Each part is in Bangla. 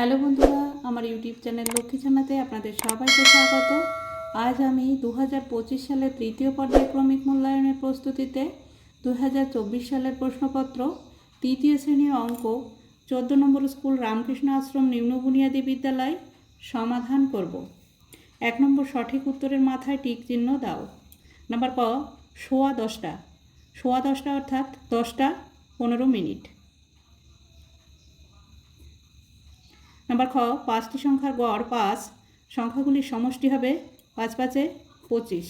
হ্যালো বন্ধুরা, আমার ইউটিউব চ্যানেল লক্ষ্মী জানাতে আপনাদের সবাইকে স্বাগত। আজ আমি দু হাজার পঁচিশ সালের তৃতীয় পর্যায়ে ক্রমিক মূল্যায়নের প্রস্তুতিতে দু হাজার চব্বিশ সালের প্রশ্নপত্র, তৃতীয় শ্রেণির অঙ্ক, চোদ্দ নম্বর স্কুল রামকৃষ্ণ আশ্রম নিম্ন বুনিয়াদী বিদ্যালয় সমাধান করব। এক নম্বর সঠিক উত্তরের মাথায় টিক চিহ্ন দাও। নাম্বার ক, সোয়া দশটা। সোয়া দশটা অর্থাৎ দশটা পনেরো মিনিট। নাম্বার খ, পাঁচটি সংখ্যার গড় পাঁচ, সংখ্যাগুলির সমষ্টি হবে পাঁচ পাঁচে পঁচিশ।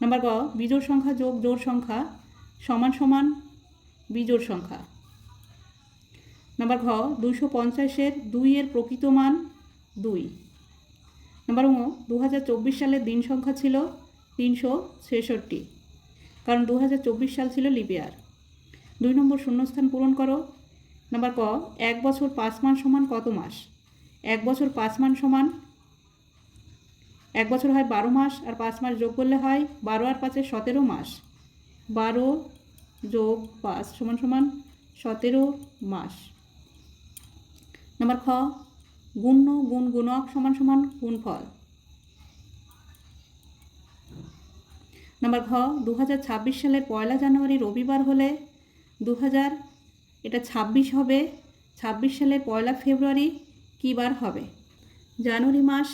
নাম্বার গ, বিজোড় সংখ্যা যোগ জোড় সংখ্যা সমান সমান বিজোড় সংখ্যা। নাম্বার ঘ দুশো পঞ্চাশের দুইয়ের প্রকৃত মান দুই। নাম্বার ঙ দু হাজার চব্বিশ সালের দিন সংখ্যা ছিল তিনশো ছেষট্টি। কারণ দু হাজার চব্বিশ সাল ছিল লিপিয়ার। দুই নম্বর শূন্যস্থান পূরণ করো নাম্বার ক, এক বছর পাঁচ মান সমান কত মাস? এক বছর পাঁচ মান সমান, এক বছর হয় বারো মাস, আর পাঁচ মাস যোগ করলে হয় বারো আর পাঁচে সতেরো মাস। বারো যোগ পাঁচ সমান সমান সতেরো মাস। নাম্বার খ, গুণ্য গুণ গুণক সমান সমান গুণফল। নাম্বার ঘ দু হাজার ছাব্বিশ সালের পয়লা জানুয়ারি রবিবার হলে দু হাজার এটা ছাব্বিশ হবে। ছাব্বিশ সালের পয়লা ফেব্রুয়ারি কী বার হবে? জানুয়ারি মাস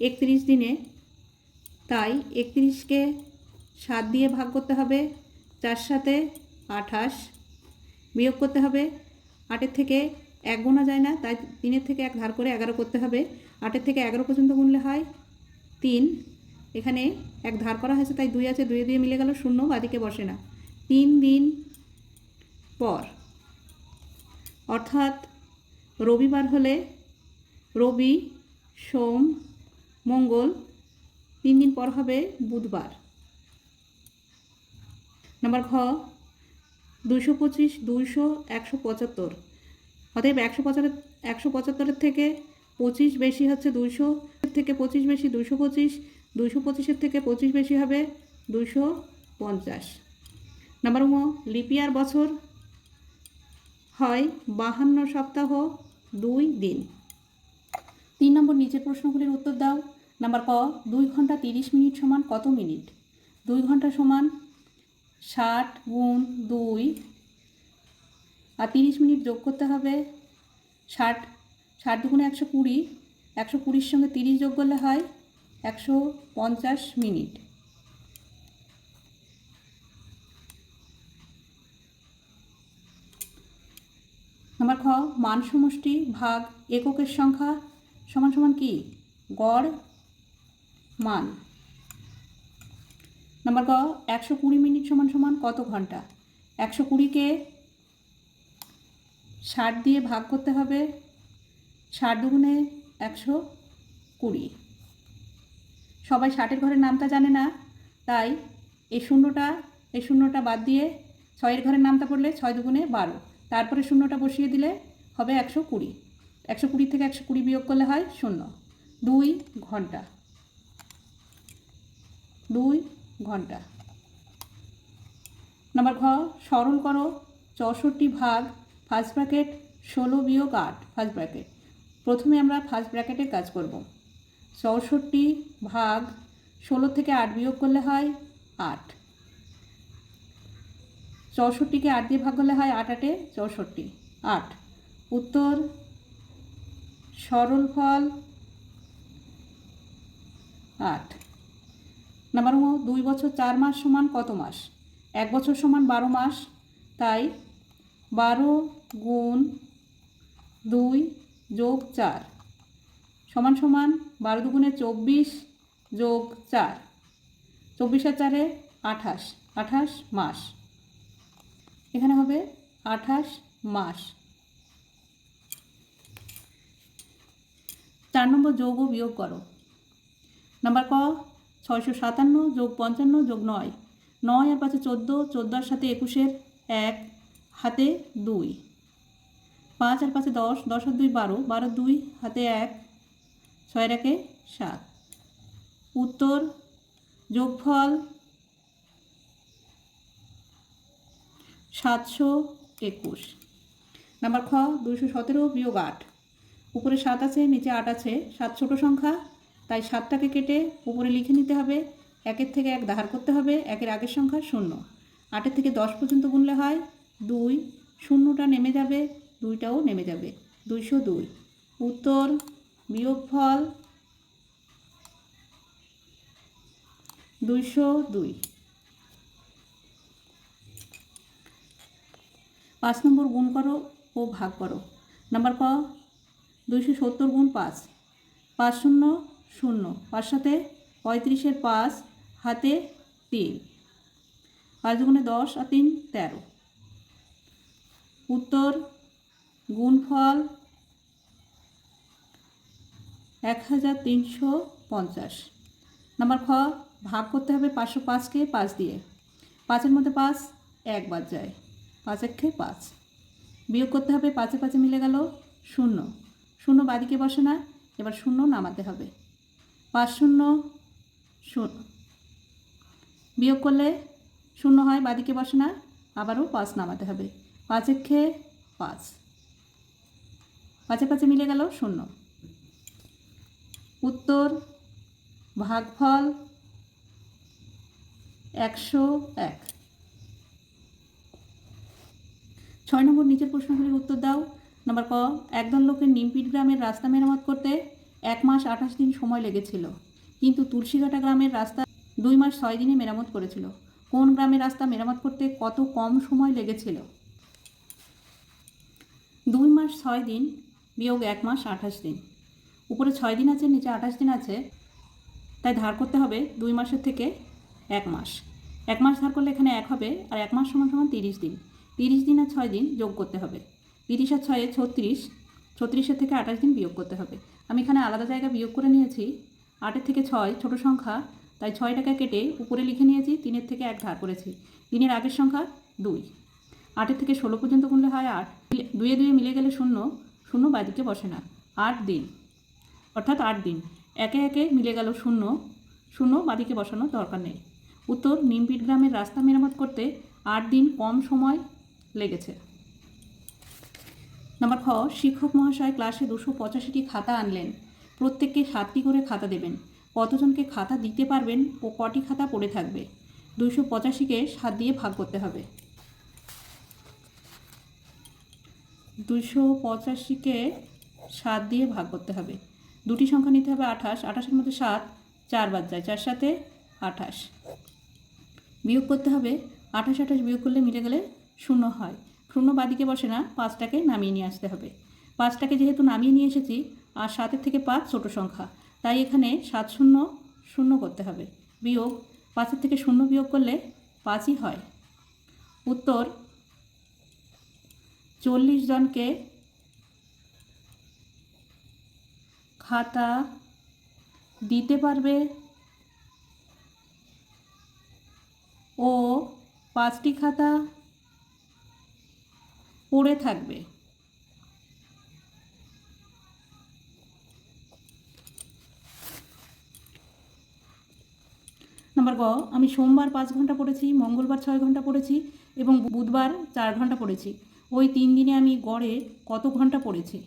একত্রিশ দিনে। তাই একত্রিশকে সাত দিয়ে ভাগ করতে হবে। চার সাথে আঠাশ বিয়োগ করতে হবে। আটের থেকে এক গোনা যায় না, তাই তিনের থেকে এক ধার করে এগারো করতে হবে। আটের থেকে এগারো পর্যন্ত গুনলে হয় তিন। এখানে এক ধার করা হয়েছে, তাই দুই আছে, দুই দুই মিলে গেল শূন্য, বাদিকে বসে না। তিন দিন পর অর্থাৎ রবিবার হলে রবি, সোম, মঙ্গল, তিন দিন পর হবে বুধবার। নাম্বার ঘ দুশো পঁচিশ, দুইশো, একশো পঁচাত্তর। অতএব একশো পঁচাত্তর, একশো পঁচাত্তরের থেকে পঁচিশ বেশি হচ্ছে দুইশো থেকে পঁচিশ বেশি দুইশো পঁচিশ, দুইশো পঁচিশের থেকে পঁচিশ বেশি হবে দুইশো পঞ্চাশ। নাম্বার ও লিপিয়ার বছর। হয় বাহান্ন সপ্তাহ, দুই দিন। তিন নম্বর নিচের প্রশ্নগুলির উত্তর দাও। নাম্বার ক, দুই ঘণ্টা তিরিশ মিনিট সমান কত মিনিট? দুই ঘণ্টা সমান ষাট গুণ দুই। আর তিরিশ মিনিট যোগ করতে হবে ষাট। ষাট দুগুণে একশো কুড়ি, একশো কুড়ির সঙ্গে তিরিশ যোগ করলে হয় একশো পঞ্চাশ মিনিট নাম্বার খ মান সমষ্টি ভাগ এককের সংখ্যা সমান সমান কি? গড় মান। নাম্বার গ, একশো কুড়ি মিনিট সমান সমান কত ঘণ্টা? একশো কুড়িকে ষাট দিয়ে ভাগ করতে হবে। ষাট দুগুণে একশো কুড়ি। সবাই ষাটের ঘরের নামটা জানে না, তাই এই শূন্যটা এই শূন্যটা বাদ দিয়ে ছয়ের ঘরের নামটা পড়লে ছয় দুগুণে বারো। তারপরে শূন্যটা বসিয়ে দিলে হবে একশো কুড়ি। একশো কুড়ি থেকে একশো কুড়ি বিয়োগ করলে হয় শূন্য। দুই ঘণ্টা। দুই ঘণ্টা। নাম্বার ঘ, সরল করো চৌষট্টি ভাগ ফার্স্ট ব্র্যাকেট ষোলো বিয়োগ আট ফার্স্ট ব্র্যাকেট প্রথমে আমরা ফার্স্ট ব্র্যাকেটের কাজ করব। চৌষট্টি ভাগ ষোলো থেকে আট বিয়োগ করলে হয় আট। চৌষট্টিকে আট দিয়ে ভাগ করলে হয় আট আটে চৌষট্টি। আট। উত্তর, সরল ফল আট। নাম্বার দুই বছর চার মাস সমান কত মাস? এক বছর সমান বারো মাস, তাই বারো গুণ দুই যোগ চার। সমান সমান বারো দুগুণে চব্বিশ যোগ চার। চব্বিশ চারে আঠাশ আঠাশ মাস। এখানে হবে আঠাশ মাস। চার নম্বর যোগ ও বিয়োগ করো। নাম্বার ক, ছয়শো সাতান্ন যোগ পঞ্চান্ন যোগ নয়। নয় আর পাঁচে চোদ্দ, চোদ্দোর সাথে একুশের এক, হাতে দুই। পাঁচ আর পাঁচে দশ দশ আর দুই বারো বারো দুই, হাতে এক, ছয়ের একে সাত। উত্তর, যোগফল সাতশো একুশ। নাম্বার খ দুশো সতেরো বিয়োগ আট। উপরে সাত আছে, নিচে আট আছে। সাত ছোট সংখ্যা, তাই সাতটাকে কেটে উপরে লিখে নিতে হবে। একের থেকে এক ধার করতে হবে, একের আগের সংখ্যা শূন্য। আটের থেকে দশ পর্যন্ত গুনলে হয় দুই। শূন্যটা নেমে যাবে, দুইটাও নেমে যাবে। দুইশো দুই। উত্তর বিয়োগফল দুইশো দুই। পাঁচ নম্বর গুণ করো ও ভাগ করো। নাম্বার ক দুইশো সত্তর গুণ পাঁচ। পাঁচ শূন্য শূন্য। পাঁচ সাথে পঁয়ত্রিশের পাঁচ, হাতে তিন। পাঁচ দুগুণে দশ আর তিন, তেরো। উত্তর, গুণফল এক হাজার তিনশো পঞ্চাশ। নাম্বার খ, ভাগ করতে হবে পাঁচশো পাঁচকে পাঁচ দিয়ে। পাঁচের মধ্যে পাঁচ একবার যায়। পাঁচ একে পাঁচ। বিয়োগ করতে হবে পাঁচে পাঁচে মিলে গেল শূন্য। শূন্য বাদিকে বসে না, এবার শূন্য নামাতে হবে। পাঁচ শূন্য বিয়োগ করলে শূন্য হয়, বাদিকে বসে না, আবারও পাঁচ নামাতে হবে। পাঁচ একে পাঁচ। পাঁচে পাঁচে মিলে গেল শূন্য। উত্তর, ভাগফল একশো এক। ছয় নম্বর নিচের প্রশ্নগুলির উত্তর দাও। নম্বর ক একদল লোকের নিমপিট গ্রামের রাস্তা মেরামত করতে এক মাস আঠাশ দিন সময় লেগেছিল। কিন্তু তুলসীঘাটা গ্রামের রাস্তা দুই মাস ছয় দিনে মেরামত করেছিল। কোন গ্রামের রাস্তা মেরামত করতে কত কম সময় লেগেছিল? দুই মাস ছয় দিন বিয়োগ এক মাস আঠাশ দিন। উপরে ছয় দিন আছে, নিচে আঠাশ দিন আছে। তাই ধার করতে হবে দুই মাসের থেকে এক মাস। এক মাস ধার করলে এখানে এক হবে, আর এক মাস সমান সমান তিরিশ দিন। তিরিশ দিন আর ছয় দিন যোগ করতে হবে। তিরিশ আর ছয়ে ছত্রিশ ছত্রিশের থেকে আঠাশ দিন বিয়োগ করতে হবে। আমি এখানে আলাদা জায়গা বিয়োগ করে নিয়েছি। আটের থেকে ছয়, ছোট সংখ্যা, তাই ছয়টাকে কেটে উপরে লিখে নিয়েছি তিনের থেকে এক ধার করেছি। তিনের আগের সংখ্যা দুই। আটের থেকে ষোলো পর্যন্ত গুনলে হয় আট। দুয়ে দুয়ে মিলে গেলে শূন্য শূন্য বাদিকে বসে না। আট দিন। অর্থাৎ আট দিন। একে একে মিলে গেল শূন্য শূন্য বাদিকে বসানোর দরকার নেই। উত্তর নিমপিট গ্রামের রাস্তা মেরামত করতে আট দিন কম সময় লেগেছে। নাম্বার খ শিক্ষক মহাশয় ক্লাসে দুশো পঁচাশিটি খাতা আনলেন। প্রত্যেককে সাতটি করে খাতা দেবেন। কতজনকে খাতা দিতে পারবেন ও কটি খাতা পড়ে থাকবে? দুশো পঁচাশিকে সাত দিয়ে ভাগ করতে হবে। দুশো পঁচাশিকে সাত দিয়ে ভাগ করতে হবে। দুটি সংখ্যা নিতে হবে আঠাশ। আঠাশের মধ্যে সাত, চার বাদ যায়। চার সাথে আঠাশ। বিয়োগ করতে হবে। আঠাশ আঠাশ বিয়োগ করলে মিলে গেলে শূন্য হয়। শূন্য বাদিকে বসে না, পাঁচটাকে নামিয়ে নিয়ে আসতে হবে। পাঁচটাকে যেহেতু নামিয়ে নিয়ে এসেছি, আর সাতের থেকে পাঁচ ছোট সংখ্যা, তাই এখানে সাত শূন্য শূন্য করতে হবে। বিয়োগ, পাঁচের থেকে শূন্য বিয়োগ করলে পাঁচই হয়। উত্তর, চল্লিশ জনকে খাতা দিতে পারবে ও পাঁচটি খাতা পড়ে থাকবে। নাম্বার গ, আমি সোমবার পাঁচ ঘণ্টা পড়েছি, মঙ্গলবার ছয় ঘণ্টা পড়েছি এবং বুধবার চার ঘণ্টা পড়েছি। ওই তিন দিনে আমি গড়ে কত ঘণ্টা পড়েছি?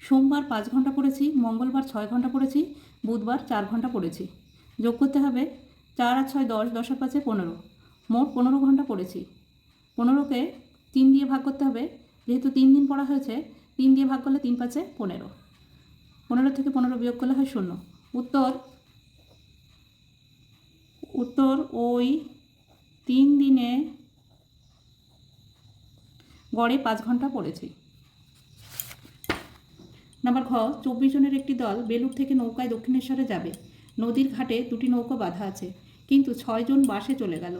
সোমবার পাঁচ ঘণ্টা পড়েছি, মঙ্গলবার ছয় ঘণ্টা পড়েছি, বুধবার চার ঘণ্টা পড়েছি। যোগ করতে হবে চার আর ছয় দশ দশ আর পাঁচে পনেরো। মোট পনেরো ঘণ্টা পড়েছি। পনেরোকে তিন দিয়ে ভাগ করতে হবে। যেহেতু তিন দিন পড়া হয়েছে, তিন দিয়ে ভাগ করলে তিন পাঁচে পনেরো। পনেরো থেকে পনেরো বিয়োগ করলে হয় শূন্য। উত্তর উত্তর ওই তিন দিনে গড়ে পাঁচ ঘণ্টা পড়েছি। নাম্বার খ চব্বিশ জনের একটি দল বেলুর থেকে নৌকায় দক্ষিণেশ্বরে যাবে। নদীর ঘাটে দুটি নৌকা বাঁধা আছে, কিন্তু ছয়জন বাসে চলে গেল।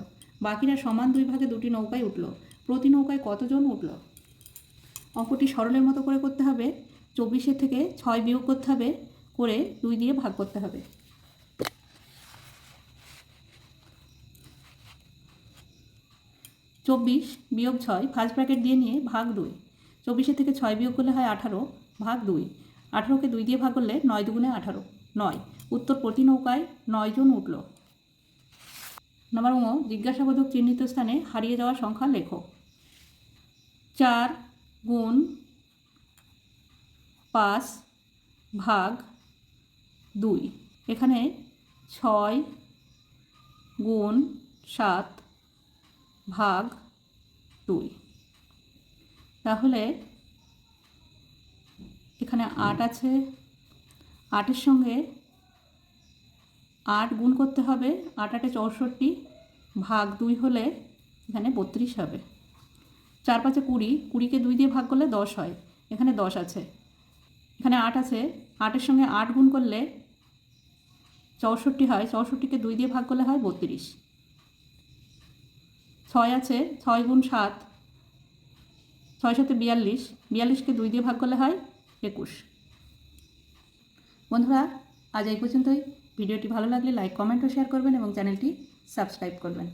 বাকিরা সমান দুই ভাগে দুটি নৌকায় উঠল। প্রতি নৌকায় কতজন উঠল? অঙ্কটি সরলের মতো করে করতে হবে। চব্বিশের থেকে ছয় বিয়োগ করতে হবে, করে দুই দিয়ে ভাগ করতে হবে। চব্বিশ বিয়োগ ছয় ফার্স্ট ব্র্যাকেট দিয়ে নিয়ে ভাগ দুই। চব্বিশের থেকে ছয় বিয়োগ করলে হয় আঠারো, ভাগ দুই। আঠারোকে দুই দিয়ে ভাগ করলে নয় দুগুণে আঠারো, নয়। উত্তর প্রতি নৌকায় নয় জন উঠল। নম্বর ও জিজ্ঞাসাবোধক চিহ্নিত স্থানে হারিয়ে যাওয়া সংখ্যা লেখো চার গুণ পাঁচ ভাগ দুই। এখানে ছয় গুণ সাত ভাগ দুই। তাহলে এখানে আট আছে। আটের সঙ্গে আট গুণ করতে হবে, আট আটে চৌষট্টি ভাগ দুই হলে এখানে বত্রিশ হবে। চার পাঁচে কুড়ি, কুড়িকে দুই দিয়ে ভাগ করলে দশ হয়, এখানে দশ আছে। এখানে আট আছে, আটের সঙ্গে আট গুণ করলে চৌষট্টি হয়, চৌষট্টিকে দুই দিয়ে ভাগ করলে হয় বত্রিশ। ছয় আছে, ছয় গুণ সাত, ছয় সাথে বিয়াল্লিশ, বিয়াল্লিশকে দুই দিয়ে ভাগ করলে হয় একুশ। বন্ধুরা, আজ এই পর্যন্তই। ভিডিওটি ভালো লাগলে লাইক কমেন্ট ও শেয়ার করবেন এবং চ্যানেলটি সাবস্ক্রাইব করবেন।